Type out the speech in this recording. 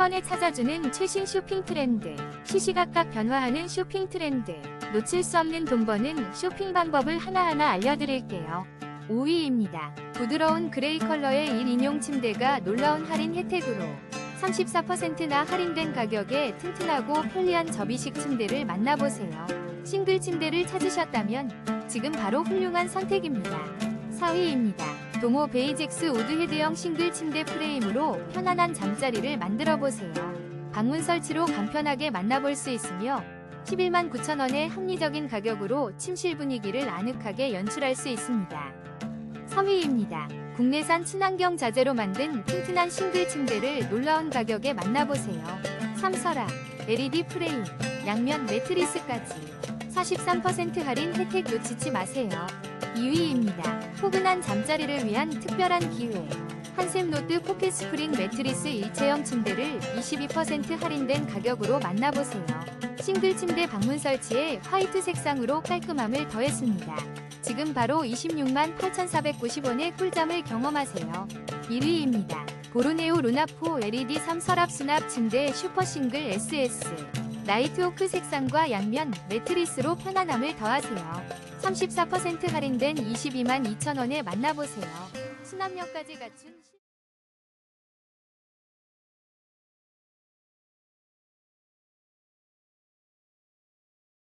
번에 찾아주는 최신 쇼핑 트렌드. 시시각각 변화하는 쇼핑 트렌드. 놓칠 수 없는 돈 버는 쇼핑 방법을 하나하나 알려드릴게요. 5위입니다. 부드러운 그레이 컬러의 1인용 침대가 놀라운 할인 혜택으로 34%나 할인된 가격에 튼튼하고 편리한 접이식 침대를 만나보세요. 싱글 침대를 찾으셨다면 지금 바로 훌륭한 선택입니다. 4위입니다. 동호 베이젝스 우드 헤드형 싱글 침대 프레임으로 편안한 잠자리를 만들어 보세요. 방문 설치로 간편하게 만나볼 수 있으며 11만 9천원의 합리적인 가격으로 침실 분위기를 아늑하게 연출할 수 있습니다. 3위입니다. 국내산 친환경 자재로 만든 튼튼한 싱글 침대를 놀라운 가격에 만나보세요. 삼설아, LED 프레임, 양면 매트리스까지 43% 할인 혜택 놓치지 마세요. 2위입니다. 포근한 잠자리를 위한 특별한 기회. 한샘노트 포켓 스프링 매트리스 일체형 침대를 22% 할인된 가격으로 만나보세요. 싱글 침대 방문 설치에 화이트 색상으로 깔끔함을 더했습니다. 지금 바로 26만 8,490원의 꿀잠을 경험하세요. 1위입니다. 보르네오 루나포 LED 3서랍 수납 침대 슈퍼 싱글 SS. 나이트 오크 색상과 양면 매트리스로 편안함을 더하세요. 34% 할인된 22만 2천원에 만나보세요. 수납력까지 갖춘